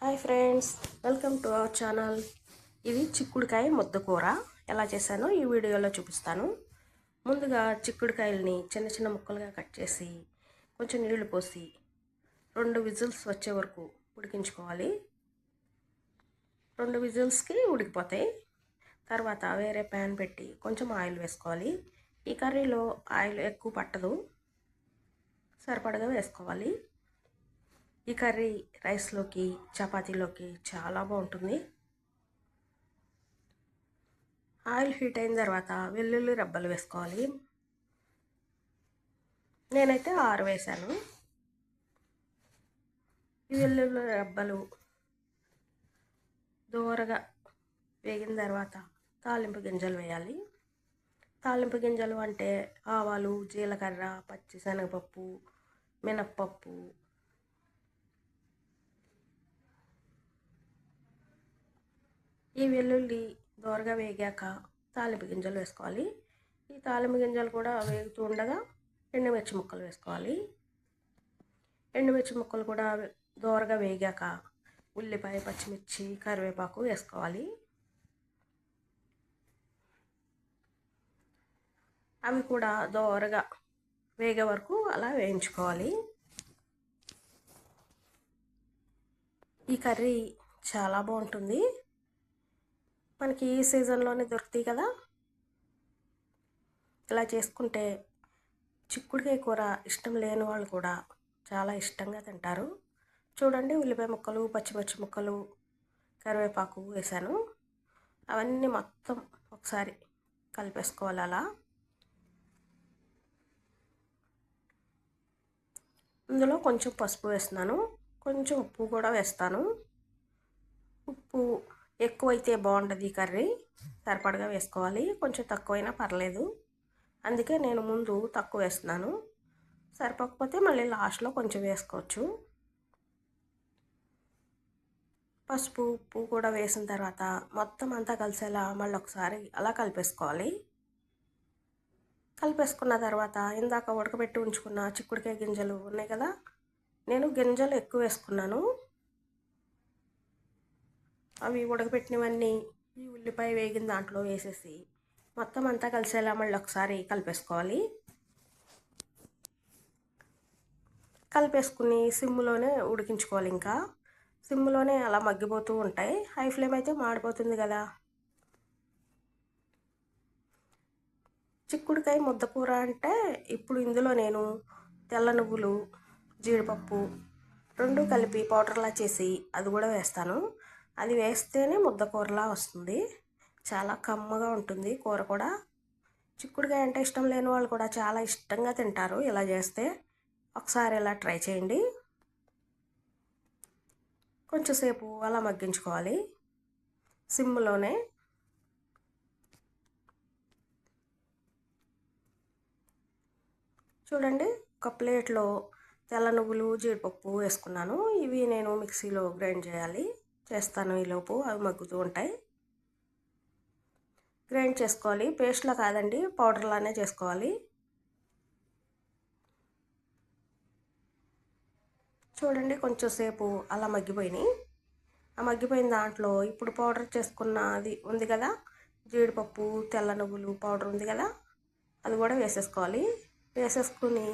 Hi friends welcome to our channel. ఇది చిక్కుడుకాయ ముద్ద కూర. ఎలా చేశానో ఈ వీడియోలో చూపిస్తాను. ముందుగా చిక్కుడుకాయల్ని చిన్న చిన్న ముక్కలుగా కట్ చేసి కొంచెం నీళ్ళు పోసి రెండు విజిల్స్ వచ్చే వరకు ఉడికించుకోవాలి. రెండు విజిల్స్కి ఉడికిపోతాయి. తర్వాత వేరే ప్యాన్ పెట్టి కొంచెం ఆయిల్ వేసుకోవాలి. ఈ కర్రీలో ఆయిల్ ఎక్కువ పట్టదు. సరిపడగా వేసుకోవాలి. ఈ కర్రీ రైస్లోకి చపాతీలోకి చాలా బాగుంటుంది. ఆయిల్ హీట్ అయిన తర్వాత వెల్లుల్లి రబ్బలు వేసుకోవాలి. నేనైతే ఆరు వేశాను ఈ వెల్లుల్లి రబ్బలు దూరగా వేగిన తర్వాత తాలింపు గింజలు వేయాలి. తాలింపు గింజలు అంటే ఆవాలు జీలకర్ర పచ్చిశనగపప్పు మినప్పప్పు ఈ వెల్లుల్లి దోరగా వేగాక తాలింపు గింజలు వేసుకోవాలి. ఈ తాలింపు గింజలు కూడా వేగుతూ ఉండగా ఎండుమిర్చి ముక్కలు వేసుకోవాలి. ఎండుమిర్చి ముక్కలు కూడా దోరగా వేగాక ఉల్లిపాయ పచ్చిమిర్చి కరివేపాకు వేసుకోవాలి. అవి కూడా దోరగా వేగే వరకు అలా వేయించుకోవాలి. ఈ కర్రీ చాలా బాగుంటుంది. మనకి ఈ సీజన్లోనే దొరుకుతాయి కదా. ఇలా చేసుకుంటే చిక్కుడుకాయ కూర ఇష్టం లేని వాళ్ళు కూడా చాలా ఇష్టంగా తింటారు. చూడండి ఉల్లిపాయ ముక్కలు పచ్చిమిర్చి ముక్కలు కరివేపాకు వేసాను అవన్నీ మొత్తం ఒకసారి కలిపేసుకోవాలి అలా. ఇందులో కొంచెం పసుపు వేస్తున్నాను. కొంచెం ఉప్పు కూడా వేస్తాను. ఉప్పు ఎక్కువైతే బాగుంటుంది కర్రీ. సరిపడగా వేసుకోవాలి. కొంచెం తక్కువైనా పర్లేదు. అందుకే నేను ముందు తక్కువ వేస్తున్నాను. సరిపోకపోతే మళ్ళీ లాస్ట్లో కొంచెం వేసుకోవచ్చు. పసుపు ఉప్పు కూడా వేసిన తర్వాత మొత్తం అంతా కలిసేలా మళ్ళీ ఒకసారి అలా కలిపేసుకోవాలి. కలిపేసుకున్న తర్వాత ఇందాక ఉడకబెట్టి ఉంచుకున్న చిక్కుడుకాయ గింజలు ఉన్నాయి కదా? నేను గింజలు ఎక్కువ వేసుకున్నాను. అవి ఉడకబెట్టినవన్నీ ఈ ఉల్లిపాయ వేగిన దాంట్లో వేసేసి మొత్తం అంతా కలిసేలా మళ్ళీ ఒకసారి కలిపేసుకోవాలి. కలిపేసుకుని సిమ్లోనే ఉడికించుకోవాలి ఇంకా. సిమ్లోనే అలా మగ్గిపోతూ ఉంటాయి. హై ఫ్లేమ్ అయితే మాడిపోతుంది కదా. చిక్కుడుకాయ ముద్దకూర అంటే ఇప్పుడు ఇందులో నేను తెల్ల నువ్వులు జీడిపప్పు రెండు కలిపి పౌడర్లా చేసి అది కూడా వేస్తాను. అది వేస్తేనే ముద్ద కూరలా వస్తుంది. చాలా కమ్మగా ఉంటుంది కూర కూడా. చిక్కుడుకాయ అంటే ఇష్టం లేని వాళ్ళు కూడా చాలా ఇష్టంగా తింటారు. ఇలా చేస్తే ఒకసారి ఇలా ట్రై చేయండి. కొంచెంసేపు అలా మగ్గించుకోవాలి. సిమ్లోనే చూడండి ఒక ప్లేట్లో తెల్ల నువ్వులు జీడిపప్పు వేసుకున్నాను. ఇవి నేను మిక్సీలో గ్రైండ్ చేయాలి. చేస్తాను ఈలోపు అవి మగ్గుతూ ఉంటాయి. గ్రైండ్ చేసుకోవాలి. పేస్ట్లా కాదండి పౌడర్లానే చేసుకోవాలి. చూడండి కొంచెం సేపు అలా మగ్గిపోయినాయి. ఆ మగ్గిపోయిన దాంట్లో ఇప్పుడు పౌడర్ చేసుకున్న అది ఉంది కదా జీడిపప్పు తెల్ల నువ్వులు పౌడర్ ఉంది కదా అది కూడా వేసేసుకోవాలి. వేసేసుకుని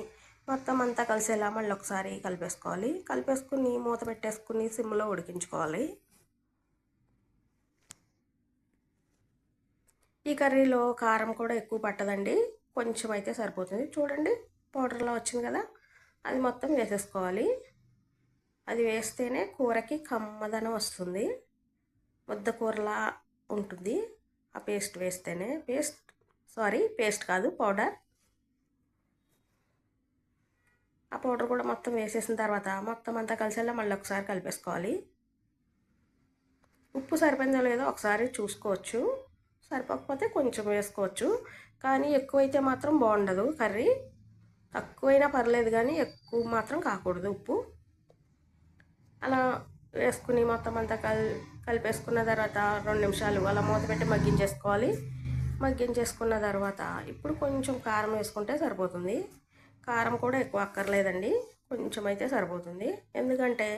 మొత్తం అంతా కలిసేలా మళ్ళీ ఒకసారి కలిపేసుకోవాలి. కలిపేసుకుని మూత పెట్టేసుకుని సిమ్లో ఉడికించుకోవాలి. ఈ కర్రీలో కారం కూడా ఎక్కువ పట్టదండి. కొంచెం అయితే సరిపోతుంది. చూడండి పౌడర్లో వచ్చింది కదా. అది మొత్తం వేసేసుకోవాలి. అది వేస్తేనే కూరకి కమ్మదనం వస్తుంది. ముద్ద కూరలా ఉంటుంది. ఆ పేస్ట్ వేస్తేనే పేస్ట్ సారీ పేస్ట్ కాదు పౌడర్. ఆ పౌడర్ కూడా మొత్తం వేసేసిన తర్వాత మొత్తం అంతా కలిసేలా మళ్ళీ ఒకసారి కలిపేసుకోవాలి. ఉప్పు సరిపోయిందో లేదో ఒకసారి చూసుకోవచ్చు. సరిపోకపోతే కొంచెం వేసుకోవచ్చు. కానీ ఎక్కువైతే మాత్రం బాగుండదు కర్రీ. తక్కువైనా పర్లేదు కానీ ఎక్కువ మాత్రం కాకూడదు ఉప్పు. అలా వేసుకుని మొత్తం అంతా కల్ కలిపేసుకున్న తర్వాత రెండు నిమిషాలు అలా మూత పెట్టి మగ్గించేసుకోవాలి. మగ్గించేసుకున్న తర్వాత ఇప్పుడు కొంచెం కారం వేసుకుంటే సరిపోతుంది. కారం కూడా ఎక్కువ అక్కర్లేదండి. కొంచెం అయితే సరిపోతుంది. ఎందుకంటే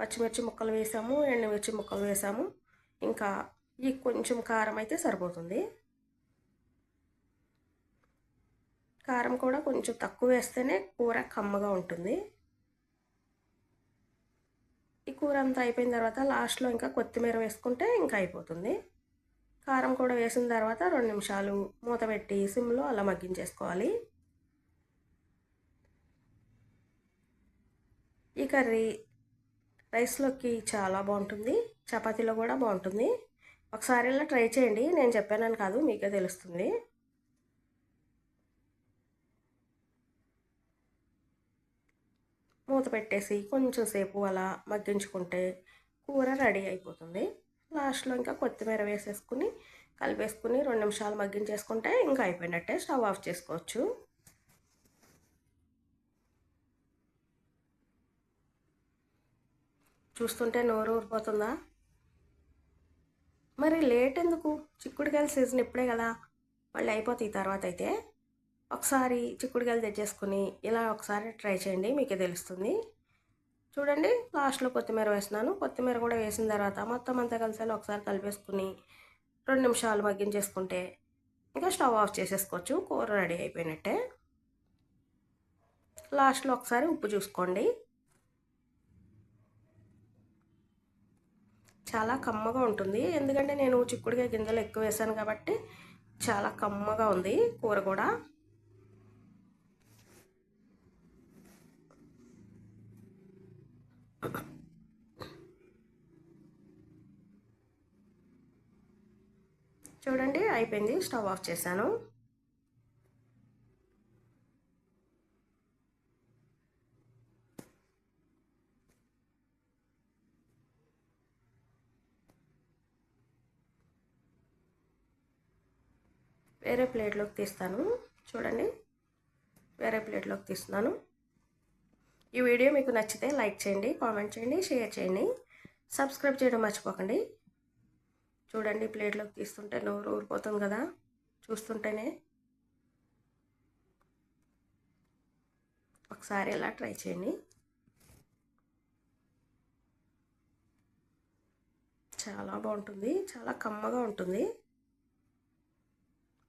పచ్చిమిర్చి ముక్కలు వేసాము ఎండుమిర్చి ముక్కలు వేసాము. ఇంకా ఈ కొంచెం కారం అయితే సరిపోతుంది. కారం కూడా కొంచెం తక్కువ వేస్తేనే కూర కమ్మగా ఉంటుంది. ఈ కూర అంతా అయిపోయిన తర్వాత లాస్ట్లో ఇంకా కొత్తిమీర వేసుకుంటే ఇంకా అయిపోతుంది. కారం కూడా వేసిన తర్వాత రెండు నిమిషాలు మూత పెట్టి సిమ్లో అలా మగ్గించేసుకోవాలి. ఈ కర్రీ రైస్లోకి చాలా బాగుంటుంది. చపాతీలో కూడా బాగుంటుంది. ఒకసారి ఇలా ట్రై చేయండి. నేను చెప్పానని కాదు మీకే తెలుస్తుంది. మూత పెట్టేసి కొంచెం సేపు అలా మగ్గించుకుంటే కూర రెడీ అయిపోతుంది. లాస్ట్లో ఇంకా కొత్తిమీర వేసేసుకుని కలిపేసుకుని రెండు నిమిషాలు మగ్గించేసుకుంటే ఇంకా అయిపోయినట్టే స్టవ్ ఆఫ్ చేసుకోవచ్చు. చూస్తుంటే నోరు ఊరిపోతుందా? మరి లేట్ ఎందుకు? చిక్కుడుకాయల సీజన్ ఇప్పుడే కదా. మళ్ళీ అయిపోతాయి తర్వాత అయితే. ఒకసారి చిక్కుడుకాయలు తెచ్చేసుకుని ఇలా ఒకసారి ట్రై చేయండి మీకే తెలుస్తుంది. చూడండి లాస్ట్లో కొత్తిమీర వేసినాను కొత్తిమీర కూడా వేసిన తర్వాత మొత్తం అంతా కలిసేలా ఒకసారి కలిపేసుకుని రెండు నిమిషాలు మగ్గించేసుకుంటే ఇంకా స్టవ్ ఆఫ్ చేసేసుకోవచ్చు. కూర రెడీ అయిపోయినట్టే. లాస్ట్లో ఒకసారి ఉప్పు చూసుకోండి. చాలా కమ్మగా ఉంటుంది. ఎందుకంటే నేను చిక్కుడుగా గింజలు ఎక్కువ వేసాను కాబట్టి చాలా కమ్మగా ఉంది కూర కూడా. చూడండి అయిపోయింది. స్టవ్ ఆఫ్ చేశాను. వేరే ప్లేట్లోకి తీస్తాను. చూడండి. వేరే ప్లేట్లోకి తీస్తున్నాను. ఈ వీడియో మీకు నచ్చితే లైక్ చేయండి కామెంట్ చేయండి షేర్ చేయండి. సబ్స్క్రైబ్ చేయడం మర్చిపోకండి. చూడండి ప్లేట్లోకి తీస్తుంటే నోరు ఊరిపోతుంది కదా. చూస్తుంటేనే. ఒకసారి ఇలా ట్రై చేయండి. చాలా బాగుంటుంది. చాలా కమ్మగా ఉంటుంది.